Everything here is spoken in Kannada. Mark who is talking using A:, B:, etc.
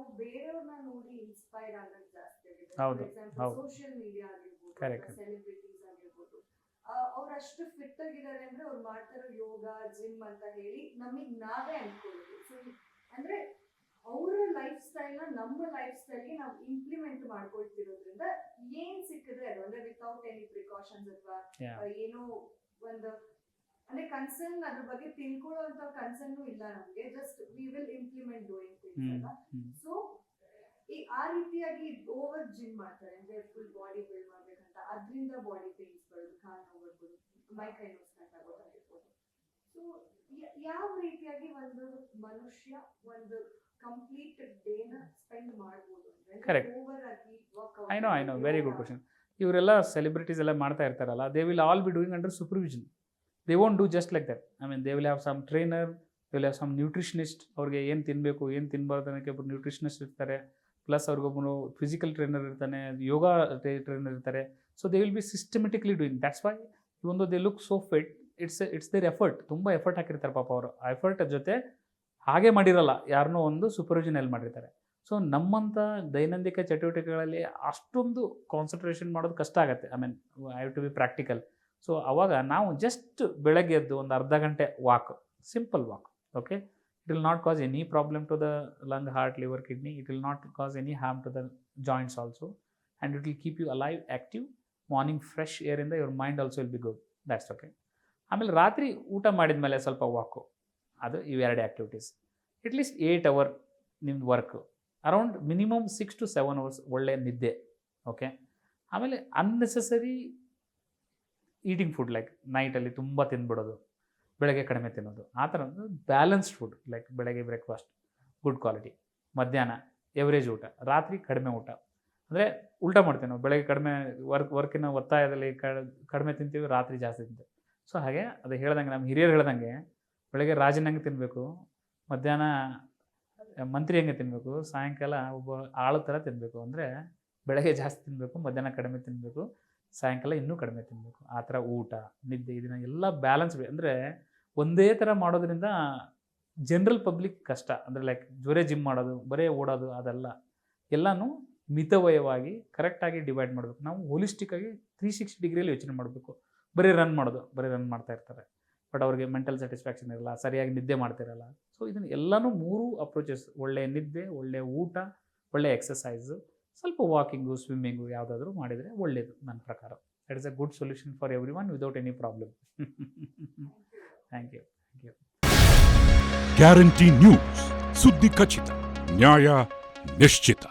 A: ನಾವು ಬೇರೆಯವ್ರನ್ನ ನೋಡಿ ಇನ್ಸ್ಪೈರ್ ಆಗೋದು ಜಾಸ್ತಿ
B: ಹೌದು, ಹೌದು.
A: ಸೋಷಿಯಲ್ ಮೀಡಿಯಾ ಆಗಿರ್ಬೋದು. ಸೆಲೆಬ್ರಿಟೀಸ್ ಆಗಿರ್ಬೋದು ಅವ್ರು ಅಷ್ಟು ಫಿಟ್ ಆಗಿದ್ದಾರೆ ಅಂದ್ರೆ ಅವ್ರು ಮಾಡ್ತಾರೋ ಯೋಗ ಜಿಮ್ ಅಂತ ಹೇಳಿ ನಮಗ್ ನಾವೇ ಅನ್ಕೊಳ್ಳೋದು ಸೊ ಅಂದ್ರೆ ಅವರ ಲೈಫ್ ಸ್ಟೈಲ್ನ ನಮ್ಮ ಲೈಫ್ ಸ್ಟೈಲ್ಗೆ ನಾವು ಇಂಪ್ಲಿಮೆಂಟ್ ಮಾಡ್ಕೊಳ್ತಿರೋದ್ರಿಂದ ಏನ್ ಸಿಕ್ಕಿದ್ರೆ ಅದು ಅಂದ್ರೆ ವಿತೌಟ್ ಎನಿ ಪ್ರಿಕಾಷನ್ಸ್ ಅಥವಾ
B: Yeah.
A: ಆ, ಏನೋ ಒಂದು ಅಂದ್ರೆ ಕನ್ಸರ್ನ್ ಅದ್ರ ಬಗ್ಗೆ ತಿಳ್ಕೊಳ್ಳೋ ಅಂತ ಕನ್ಸರ್ನ್ ಇಲ್ಲ ನಮ್ಗೆ just we will implement doing things
B: hmm
A: ಅಲ್ಲ
B: ಹ್ಮ್.
A: ಸೊ ರೀತಿಯಾಗಿ ಓವರ್ ಜಿಮ್ ಮಾಡ್ತಾರೆ. ಅಂದ್ರೆ ಫುಲ್ ಬಾಡಿ ಬಿಲ್ಡ್ ಮಾಡ್ಬೇಕಂತ. ಅದರಿಂದ ಬಾಡಿ ಪೇನ್ಸ್ ಬರೋದು ಕಾಲು ನೋವು ಬರ್ಬೋದು ಮೈ ಕೈ ಆಗೋದಾಗಿರ್ಬೋದು ಸೊ ಯಾವ ರೀತಿಯಾಗಿ ಒಂದು ಮನುಷ್ಯ ಒಂದು ಕಂಪ್ಲೀಟ್ ಡೇನ ಸ್ಪೆಂಡ್ ಮಾಡ್ಬೋದು
B: ಅಂದ್ರೆ
A: ಓವರ್ ಆಗಿ
B: I know I know very good question ಇವರೆಲ್ಲ ಸೆಲೆಬ್ರಿಟೀಸ್ ಎಲ್ಲ ಮಾಡ್ತಾ ಇರ್ತಾರಲ್ಲ they will all be doing under supervision they won't do just like that I mean they will have some trainer they will have some nutritionist ಅವ್ರಿಗೆ ಏನು ತಿನ್ನಬೇಕು ಏನು ತಿನ್ನಬಾರ್ದು ಅನ್ನೋಕ್ಕೆ ಒಬ್ಬರು ನ್ಯೂಟ್ರಿಷನಿಸ್ಟ್ ಇರ್ತಾರೆ. ಪ್ಲಸ್ ಅವ್ರಿಗೊಬ್ಬನು ಫಿಸಿಕಲ್ ಟ್ರೈನರ್ ಇರ್ತಾನೆ, ಯೋಗ ಟ್ರೈನರ್ ಇರ್ತಾರೆ. So they will be systematically doing that's why ಒಂದು they look so fit it's it's their effort ತುಂಬ ಎಫರ್ಟ್ ಹಾಕಿರ್ತಾರೆ ಪಾಪ ಅವರು. ಎಫರ್ಟ್ ಜೊತೆ ಹಾಗೆ ಮಾಡಿರಲ್ಲ. ಯಾರನ್ನೂ ಒಂದು ಸೂಪರ್ವಿಷನ್ ಎಲ್ಲಿ ಮಾಡಿರ್ತಾರೆ. ಸೊ ನಮ್ಮಂಥ ದೈನಂದಿಕ ಚಟುವಟಿಕೆಗಳಲ್ಲಿ ಅಷ್ಟೊಂದು ಕಾನ್ಸಂಟ್ರೇಷನ್ ಮಾಡೋದು ಕಷ್ಟ ಆಗುತ್ತೆ. I mean I have to be practical so ಅವಾಗ ನಾವು ಜಸ್ಟ್ ಬೆಳಗ್ಗೆ ಎದ್ದು ಒಂದು ಅರ್ಧ ಗಂಟೆ walk simple walk okay it will not cause any problem to the lung heart liver kidney it will not cause any harm to the joints also and it will keep you alive active morning fresh ಏರಿಂದ your mind also will be good that's okay ಆಮೇಲೆ ರಾತ್ರಿ ಊಟ ಮಾಡಿದ ಮೇಲೆ ಸ್ವಲ್ಪ ವಾಕು ಅದು ಇವೆರಡು activities at least eight hour ನಿಮ್ದು work around minimum six to seven hours ಒಳ್ಳೆಯ ನಿದ್ದೆ. ಓಕೆ ಆಮೇಲೆ ಅನ್ನೆಸೆಸರಿ ಈಟಿಂಗ್ ಫುಡ್ ಲೈಕ್ ನೈಟಲ್ಲಿ ತುಂಬ ತಿಂದ್ಬಿಡೋದು ಬೆಳಗ್ಗೆ ಕಡಿಮೆ ತಿನ್ನೋದು. ಆ ಥರ ಒಂದು ಬ್ಯಾಲೆನ್ಸ್ಡ್ ಫುಡ್ ಲೈಕ್ ಬೆಳಗ್ಗೆ ಬ್ರೇಕ್ಫಾಸ್ಟ್ ಗುಡ್ ಕ್ವಾಲಿಟಿ ಮಧ್ಯಾಹ್ನ ಎವರೇಜ್ ಊಟ, ರಾತ್ರಿ ಕಡಿಮೆ ಊಟ. ಅಂದರೆ ಉಲ್ಟಾ ಮಾಡ್ತೀವಿ ನಾವು. ಬೆಳಗ್ಗೆ ಕಡಿಮೆ ವರ್ಕ್ ವರ್ಕಿನ ಒತ್ತಾಯದಲ್ಲಿ ಕಡಿಮೆ ತಿಂತೀವಿ, ರಾತ್ರಿ ಜಾಸ್ತಿ ತಿಂತೀವಿ. ಸೊ ಹಾಗೆ ಅದು ಹೇಳ್ದಂಗೆ ನಮ್ಮ ಹಿರಿಯರು ಹೇಳ್ದಂಗೆ ಬೆಳಗ್ಗೆ ರಾಜನಂಗೆ ತಿನ್ನಬೇಕು ಮಧ್ಯಾಹ್ನ ಮಂತ್ರಿ ಹಂಗೆ ತಿನ್ನಬೇಕು ಸಾಯಂಕಾಲ ಒಬ್ಬ ಆಳು ಥರ ತಿನ್ನಬೇಕು ಅಂದರೆ ಬೆಳಗ್ಗೆ ಜಾಸ್ತಿ ತಿನ್ನಬೇಕು ಮಧ್ಯಾಹ್ನ ಕಡಿಮೆ ತಿನ್ನಬೇಕು ಸಾಯಂಕಾಲ ಇನ್ನೂ ಕಡಿಮೆ ತಿನ್ನಬೇಕು ಆ ಥರ ಊಟ, ನಿದ್ದೆ, ಇದನ್ನ ಎಲ್ಲ ಬ್ಯಾಲೆನ್ಸ್ ಅಂದರೆ ಒಂದೇ ಥರ ಮಾಡೋದ್ರಿಂದ ಜನರಲ್ ಪಬ್ಲಿಕ್ ಕಷ್ಟ. ಅಂದರೆ ಲೈಕ್ ಜ್ವರೇ ಜಿಮ್ ಮಾಡೋದು, ಬರೇ ಓಡೋದು, ಅದೆಲ್ಲ. ಎಲ್ಲನೂ ಮಿತವಯವಾಗಿ ಕರೆಕ್ಟಾಗಿ ಡಿವೈಡ್ ಮಾಡಬೇಕು. ನಾವು ಹೋಲಿಸ್ಟಿಕ್ಕಾಗಿ ತ್ರೀ ಸಿಕ್ಸ್ಟಿ ಡಿಗ್ರಿಯಲ್ಲಿ ಯೋಚನೆ ಮಾಡಬೇಕು. ಬರೀ ರನ್ ಮಾಡೋದು, ಬರೀ ರನ್ ಮಾಡ್ತಾ ಇರ್ತಾರೆ. ಬಟ್ ಅವ್ರಿಗೆ ಮೆಂಟಲ್ ಸ್ಯಾಟಿಸ್ಫ್ಯಾಕ್ಷನ್ ಇರಲ್ಲ, ಸರಿಯಾಗಿ ನಿದ್ದೆ ಮಾಡ್ತಿರಲ್ಲ ಸೊ ಇದನ್ನು ಎಲ್ಲನೂ ಮೂರು ಅಪ್ರೋಚಸ್ ಒಳ್ಳೆಯ ನಿದ್ದೆ ಒಳ್ಳೆಯ ಊಟ ಒಳ್ಳೆಯ ಎಕ್ಸಸೈಸು ಸ್ವಲ್ಪ ವಾಕಿಂಗು ಸ್ವಿಮ್ಮಿಂಗು ಯಾವುದಾದ್ರೂ ಮಾಡಿದರೆ ಒಳ್ಳೆಯದು ನನ್ನ ಪ್ರಕಾರ. That is a good solution for everyone without any problem thank you thank you
C: guarantee news ಸುದ್ದಿ ಖಚಿತ ನ್ಯಾಯ ನಿಶ್ಚಿತ